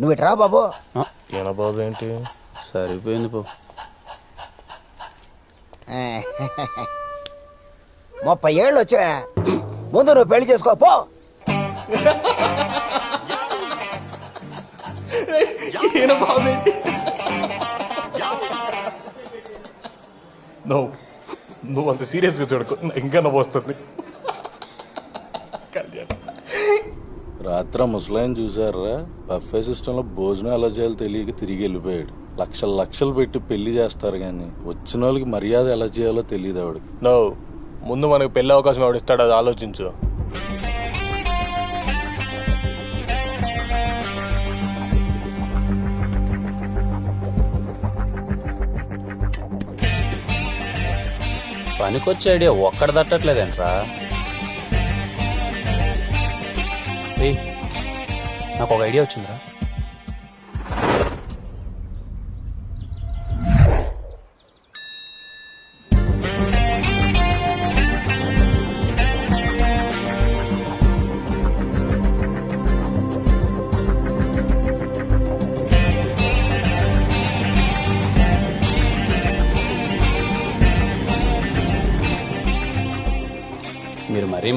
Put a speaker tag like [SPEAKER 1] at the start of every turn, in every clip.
[SPEAKER 1] నువ్వు ఇట్రా బాబు.
[SPEAKER 2] ఈయన బాబు ఏంటి?
[SPEAKER 3] సరిపోయింది పో
[SPEAKER 1] ముప్పై ఏళ్ళు వచ్చినా ముందు నువ్వు పెళ్ళి చేసుకో పో.
[SPEAKER 2] బాబు నువ్వు నువ్వు అంత సీరియస్గా చూడకు ఇంకా నవ్వు వస్తుంది.
[SPEAKER 4] రాత్రి ముసలాయన చూసారా బఫే సిస్టంలో భోజనం ఎలా చేయాలో తెలియక తిరిగి వెళ్ళిపోయాడు. లక్షలు లక్షలు పెట్టి పెళ్ళి చేస్తారు కానీ వచ్చిన వాళ్ళకి మర్యాద ఎలా చేయాలో తెలియదు ఆవిడకి.
[SPEAKER 2] నువ్వు ముందు మనకు పెళ్ళి అవకాశం ఎవడు ఇస్తాడో అది ఆలోచించు.
[SPEAKER 3] పనికొచ్చే ఐడియా ఒక్కడ తట్టట్లేదేంట్రా నాకు ఒక ఐడియా వచ్చిందిరా.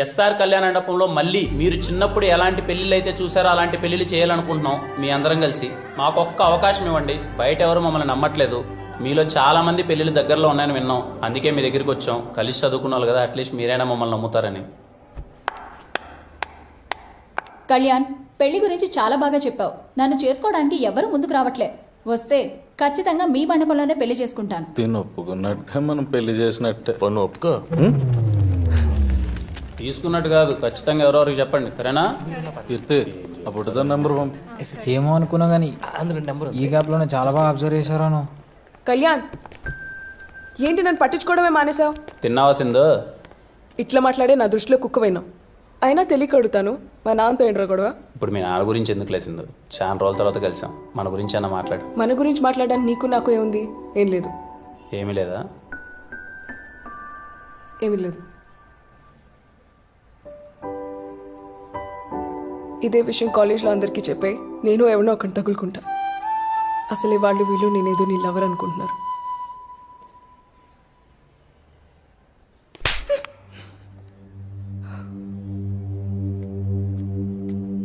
[SPEAKER 3] ఎస్ఆర్ కళ్యాణ మండపంలో మళ్ళీ మీరు చిన్నప్పుడు ఎలాంటి పెళ్ళిళ్ళు అయితే చూసారో అలాంటి పెళ్ళిళ్ళు చేయాలనుకుంటున్నాం మీ అందరం కలిసి. మాకు ఒక్క అవకాశం ఇవ్వండి. బయట ఎవరు మమ్మల్ని నమ్మట్లేదు. మీలో చాలా మంది పెళ్ళిళ్ళు దగ్గరలో ఉన్నాయని విన్నాం. అందుకే మీ దగ్గరికి వచ్చాం. కలిసి చదువుకున్న వాళ్ళు కదా అట్లీస్ట్ మీరైనా మమ్మల్ని నమ్ముతారని.
[SPEAKER 5] కళ్యాణ్ పెళ్ళి గురించి చాలా బాగా చెప్పావు. నన్ను చేసుకోవడానికి ఎవరు ముందుకు రావట్లే. వస్తే ఖచ్చితంగా మీ మండపంలోనే పెళ్ళి చేసుకుంటాను.
[SPEAKER 4] తిని ఒప్పుకున్నట్టే మనం పెళ్ళి చేసినట్టే.
[SPEAKER 2] పన్ను ఒప్పుకో.
[SPEAKER 3] తీసుకున్నట్టు కాదు. ఖచ్చితంగా ఎవరెవరికి చెప్పండి. సరేనా?
[SPEAKER 4] ఎత్తే. అప్పుడు నెంబర్
[SPEAKER 6] ఏమో అనుకున్నా కానీ ఈ గ్యాప్లోనే చాలా బాగా అబ్జర్వ్ చేశారా నువ్వు
[SPEAKER 7] కళ్యాణ్ ఏంటి నన్ను పట్టించుకోవడమే మానేశావు?
[SPEAKER 3] తిన్నావా సింధు?
[SPEAKER 7] ఇట్లా మాట్లాడే నా దృష్టిలో కుక్కవైనావు అయినా తెలియక అడుగుతాను. మా నాన్నతో ఏంట్రా గొడవ?
[SPEAKER 3] ఇప్పుడు మీ నాన్న గురించి ఎందుకు లేసిందో చాలా రోజుల తర్వాత కలిసాం. మన గురించి అన్న మాట్లాడు.
[SPEAKER 7] మన గురించి మాట్లాడడానికి నీకు నాకు ఏముంది? ఏం లేదు.
[SPEAKER 3] ఏమీ లేదా?
[SPEAKER 7] ఏమీ లేదు. ఇదే విషయం కాలేజ్లో అందరికీ చెప్పే నేను ఎవరినో ఒకటి తగులుకుంటా. అసలే వాళ్ళు వీళ్ళు నేనేదో నీ లవర్ అనుకుంటున్నారు.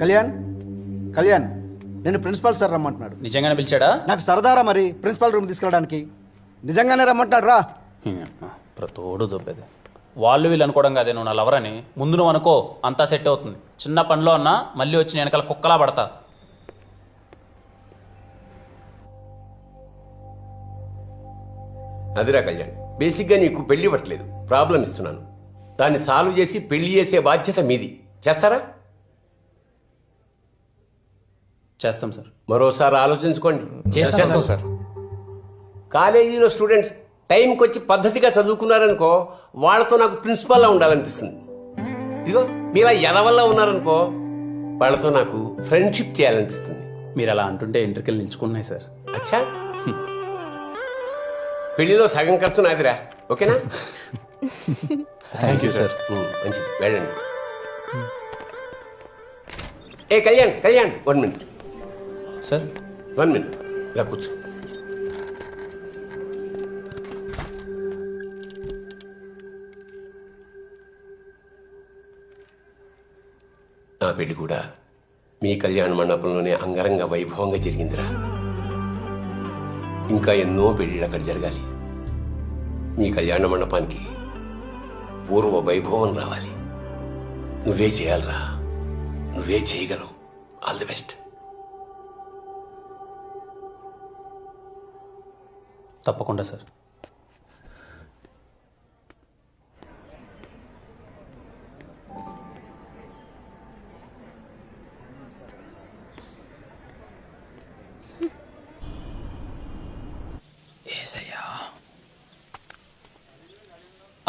[SPEAKER 8] కళ్యాణ్ కళ్యాణ్ నేను ప్రిన్సిపాల్ సార్ రమ్మంటున్నాడు.
[SPEAKER 3] నిజంగానే పిలిచాడా?
[SPEAKER 8] నాకు సరదారా మరి ప్రిన్సిపాల్ రూమ్ తీసుకెళ్ళడానికి? నిజంగానే రమ్మంటున్నాడు రా.
[SPEAKER 3] ప్రతోడు దొబ్బేది. వాళ్ళు వీళ్ళు అనుకోవడం కాదే నువ్వు నా లవర్ అని. ముందు నువ్వు అనుకో అంతా సెట్ అవుతుంది. చిన్న పనిలో అన్నా మళ్ళీ వచ్చి నేను వెనకాల కుక్కలా పడతా.
[SPEAKER 9] అదిరా కళ్యాణ్ బేసిక్గా నీకు పెళ్ళి ఇవ్వట్లేదు. ప్రాబ్లం ఇస్తున్నాను. దాన్ని సాల్వ్ చేసి పెళ్ళి చేసే బాధ్యత మీది. చేస్తారా?
[SPEAKER 3] చేస్తాం సార్.
[SPEAKER 9] మరోసారి ఆలోచించుకోండి.
[SPEAKER 2] చేస్తాం సార్.
[SPEAKER 9] కాలేజీలో స్టూడెంట్స్ టైంకి వచ్చి పద్ధతిగా చదువుకున్నారనుకో వాళ్ళతో నాకు ప్రిన్సిపాల్లా ఉండాలనిపిస్తుంది. ఇదిగో మీలా ఎదవల్లా ఉన్నారనుకో వాళ్ళతో నాకు ఫ్రెండ్షిప్ చేయాలనిపిస్తుంది.
[SPEAKER 3] మీరు అలా అంటుంటే ఎంట్రికలు నిల్చుకున్నాయి సార్.
[SPEAKER 9] అచ్చా. పెళ్ళిలో సగం ఖర్చు నాదిరా. ఓకేనా?
[SPEAKER 3] Thank you sir.
[SPEAKER 9] మంచిది. వెళ్ళండి. ఏ Kalyan Kalyan one minute.
[SPEAKER 3] Sir.
[SPEAKER 9] One minute. ఇలా కూర్చో. నా పెళ్ళి కూడా మీ కళ్యాణ మండపంలోనే అంగరంగ వైభవంగా జరిగిందిరా. ఇంకా ఎన్నో పెళ్ళిళ్ళు అక్కడ జరగాలి. మీ కళ్యాణ మండపానికి పూర్వ వైభవం రావాలి. నువ్వే చేయాలిరా. నువ్వే చేయగలవు. ఆల్ ది బెస్ట్
[SPEAKER 3] తప్పకుండా సార్.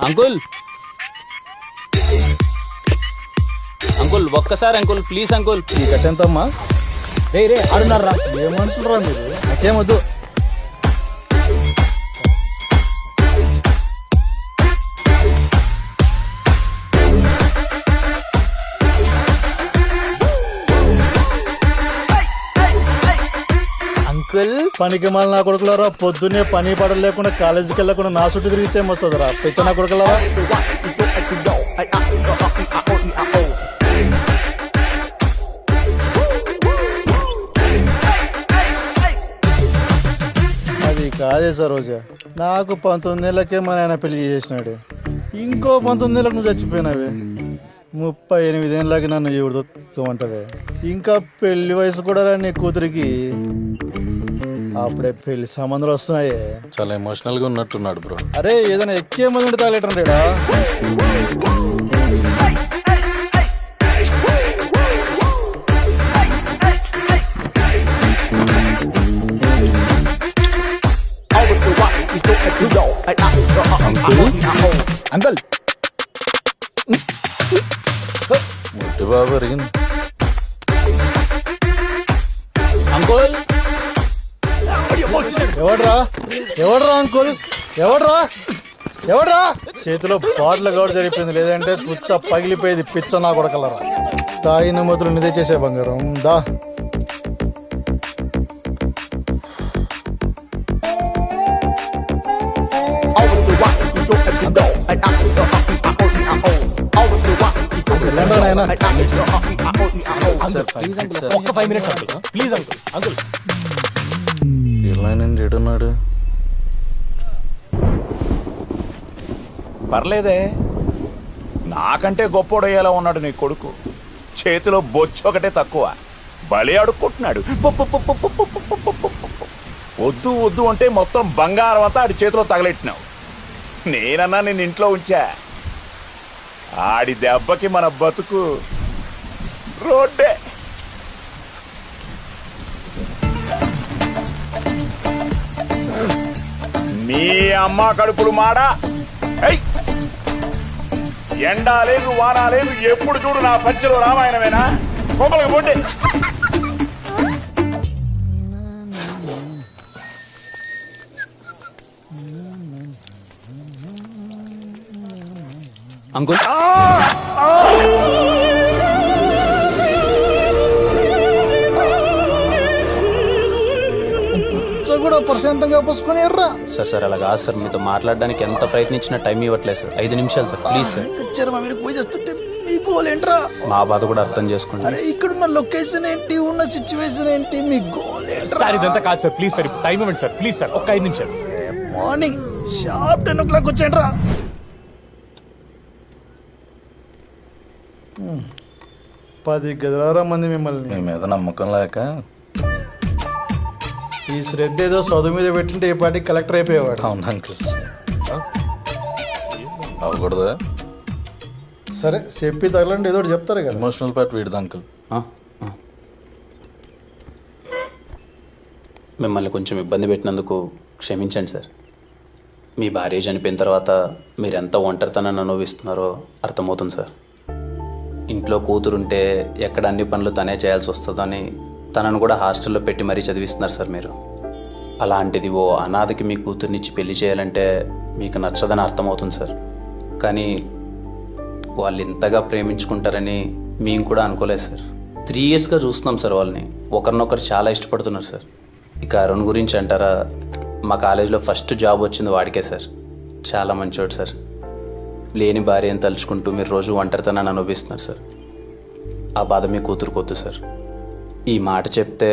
[SPEAKER 3] అంకుల్. అంకుల్ ఒక్కసారి అంకుల్ ప్లీజ్ అంకుల్.
[SPEAKER 8] ఈ కట్టెంతమ్మా?
[SPEAKER 6] రే రే ఆడున్నారా?
[SPEAKER 8] ఏ మనుషులు రా మీరు? నాకేమొద్దు పనికి మళ్ళీ నా కొడుకులారా పొద్దున్నే పని పడలు లేకుండా కాలేజీకి వెళ్ళకుండా నా చుట్టూ తిరిగితే ఏమొస్తుందిరా? పిచ్చ నా కొడుకులారా? అది కాదే సరోజా. నాకు పంతొమ్మిది ఏళ్ళకే మా నాయన పెళ్ళి చేసినాడు ఇంకో పంతొమ్మిది ఏళ్ళకి నువ్వు చచ్చిపోయినావే. ముప్పై ఎనిమిది ఏళ్ళకి నన్ను ఎవడు ఇంకా పెళ్ళి వయసు కూడా రా నీ కూతురికి. అప్పుడే పెళ్ళి సంబంధాలు వస్తున్నాయే.
[SPEAKER 4] చాలా ఎమోషనల్గా ఉన్నట్టున్నాడు బ్రో
[SPEAKER 8] అరే ఏదైనా ఎక్కే మంది ఉంటే తాగలేటండిడా
[SPEAKER 6] అంకుల్.
[SPEAKER 4] బాబు అరిగింది
[SPEAKER 3] అంకుల్.
[SPEAKER 8] ఎవడ్రా? ఎవడ్రా అంకుల్? ఎవడ్రా? ఎవడ్రా? చేతిలో బాటిల్ గౌడ్ జరిగిపోయింది. లేదంటే పుచ్చ పగిలిపోయేది. పిచ్చ నా కొడకలరా. తాయి మొదలు నిదే చేసే బంగారం. దా.
[SPEAKER 2] Minutes uncle please uncle uncle
[SPEAKER 4] ఎడున్నాడు
[SPEAKER 10] పర్లేదే. నాకంటే గొప్పోడయ్యేలా ఉన్నాడు నీ కొడుకు. చేతిలో బొచ్చు ఒకటే తక్కువ. బలి అడుక్కుంటున్నాడు. వద్దు వద్దు అంటే మొత్తం బంగారం అంతా ఆడి చేతిలో తగలెట్టినావు. నేనన్నా నేను ఇంట్లో ఉంచా. ఆడి దెబ్బకి మన బతుకు రోడ్డే. నీ అమ్మ కడుపులు మాడా! ఎండా లేదు వానా లేదు ఎప్పుడు చూడు నా పంచలో రామాయణమేనా? కొమ్మలకి పోండి.
[SPEAKER 3] అంకుల్?
[SPEAKER 8] కూడా ప్రశాంతంగా పోసుకొని ఎర్రా.
[SPEAKER 3] సార్ సార్ అలా కాదు సార్. మీతో మాట్లాడడానికి ఎంత ప్రయత్నించినా టైం ఇవ్వట్లేదు సార్. ఐదు నిమిషాలు సార్ ప్లీజ్ సార్.
[SPEAKER 8] మీరు పూజ చేస్తుంటే మీ గోల్ ఏంట్రా?
[SPEAKER 3] మా బాధ కూడా అర్థం చేసుకోండి.
[SPEAKER 8] అరే ఇక్కడున్న లొకేషన్ ఏంటి? ఉన్న సిచ్యువేషన్ ఏంటి? మీ గోల్ ఏంట్రా?
[SPEAKER 2] సార్ ఇదంతా కాదు సార్. ప్లీజ్ సార్ టైం ఇవ్వండి సార్. ప్లీజ్ సార్ ఒక్క ఐదు నిమిషాలు.
[SPEAKER 8] Morning sharp ten o'clock వచ్చేయండిరా. పది గదిలారా మంది మిమ్మల్ని.
[SPEAKER 4] మీ మీద నమ్మకం లేక
[SPEAKER 8] ఈ శ్రద్ధ ఏదో చదువు మీద పెట్టింటే ఈ పాటికి కలెక్టర్ అయిపోయేవాడు.
[SPEAKER 4] అవును అంకుల్. అవ్వకూడదా?
[SPEAKER 8] సరే చెప్పి తగలండి ఏదో ఒకటి చెప్తారు కదా.
[SPEAKER 4] ఎమోషనల్ పార్ట్ వీడిది అంకుల్.
[SPEAKER 3] మిమ్మల్ని కొంచెం ఇబ్బంది పెట్టినందుకు క్షమించండి సార్. మీ భార్య చనిపోయిన తర్వాత మీరు ఎంత ఒంటరితనాన్ని అనుభవిస్తున్నారో అర్థమవుతుంది సార్. ఇంట్లో కూతురుంటే ఎక్కడ అన్ని పనులు తనే చేయాల్సి వస్తుందని తనను కూడా హాస్టల్లో పెట్టి మరీ చదివిస్తున్నారు సార్ మీరు. అలాంటిది ఓ అనాథకి మీ కూతుర్నిచ్చి పెళ్ళి చేయాలంటే మీకు నచ్చదని అర్థమవుతుంది సార్. కానీ వాళ్ళు ఇంతగా ప్రేమించుకుంటారని మేము కూడా అనుకోలేదు సార్. త్రీ ఇయర్స్గా చూస్తున్నాం సార్ వాళ్ళని. ఒకరినొకరు చాలా ఇష్టపడుతున్నారు సార్. ఇక అరుణ్ గురించి అంటారా? మా కాలేజీలో ఫస్ట్ జాబ్ వచ్చింది వాడికే సార్. చాలా మంచివాడు సార్. లేని భార్యను తలుచుకుంటూ మీరు రోజు ఒంటరితనాన్ని అనుభవిస్తున్నారు సార్. ఆ బాధ మీ కూతురు కొద్దు సార్. ఈ మాట చెప్తే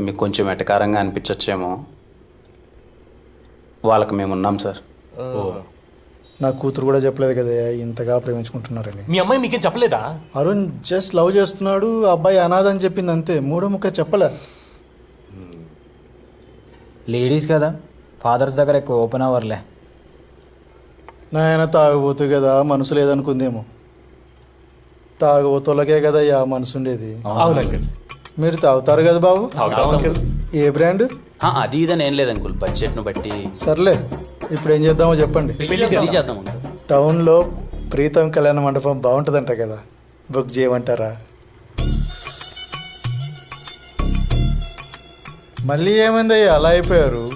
[SPEAKER 3] మీకు కొంచెం ఎటకారంగా అనిపించచ్చేమో. వాళ్ళకి మేము ఉన్నాం సార్.
[SPEAKER 8] నా కూతురు కూడా చెప్పలేదు కదా ఇంతగా ప్రేమించుకుంటున్నారని.
[SPEAKER 2] మీ అమ్మాయి మీకేం చెప్పలేదా?
[SPEAKER 8] అరుణ్ జస్ట్ లవ్ చేస్తున్నాడు ఆ అబ్బాయి అనాథ అని చెప్పింది అంతే మూడో ముక్క చెప్పలే.
[SPEAKER 6] లేడీస్ కదా ఫాదర్స్ దగ్గర ఎక్కువ ఓపెన్ అవర్లే
[SPEAKER 8] నాయన తాగబోతు కదా మనసు లేదనుకుందేమో. తాగబోతులకే కదా ఆ మనసు ఉండేది
[SPEAKER 2] అవును అంకుల్
[SPEAKER 8] మీరు తాగుతారు కదా బాబు? ఏ బ్రాండ్?
[SPEAKER 3] అది ఇదని ఏం లేదు అంకుల్. బడ్జెట్ను బట్టి.
[SPEAKER 8] సర్లే ఇప్పుడు ఏం చేద్దామో చెప్పండి.
[SPEAKER 3] చేద్దాం అంకుల్.
[SPEAKER 8] టౌన్లో ప్రీతం కళ్యాణ మండపం బాగుంటుందంట కదా. బుక్ చేయమంటారా? మళ్ళీ ఏమైందయ్యా? అలా అయిపోయారు.